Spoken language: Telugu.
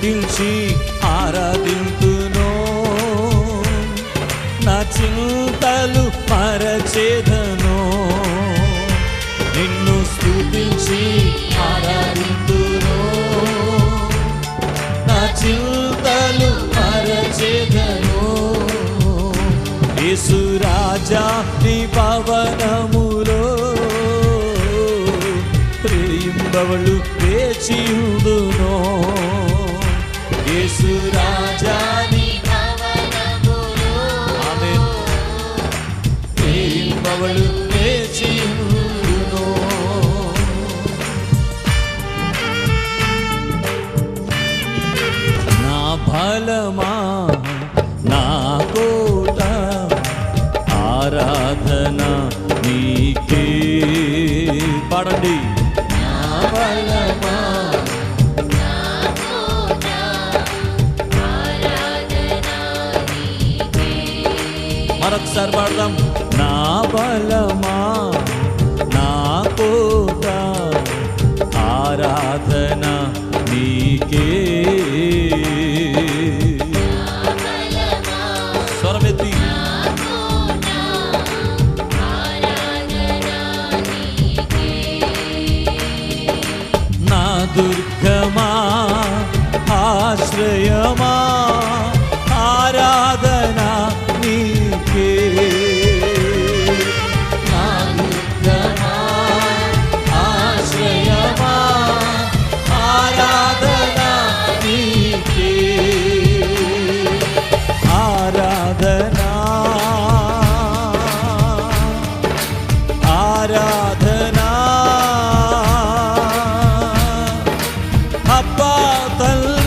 స్తుతించి ఆరాధింతును నా చింతలు మరచేదను నిన్ను స్తుతించి ఆరాధింతును నా చింతలు మరచేదను యేసురాజా నీ భవనములో ప్రేయింబవళు వేచియుందును యేసు రాజా నీ ఆమేన్. ప్రేయింబవಳು వేచియుందును నా బలమా నా కోట ఆరాధన నీకే. పాడండి. నా బలమా మరొకసారి పాడదాం నా బలమా? నా కోట ఆరాధన నీకే. స్వరమెత్తి నా దుర్గమా? ఆశ్రయమా? 等。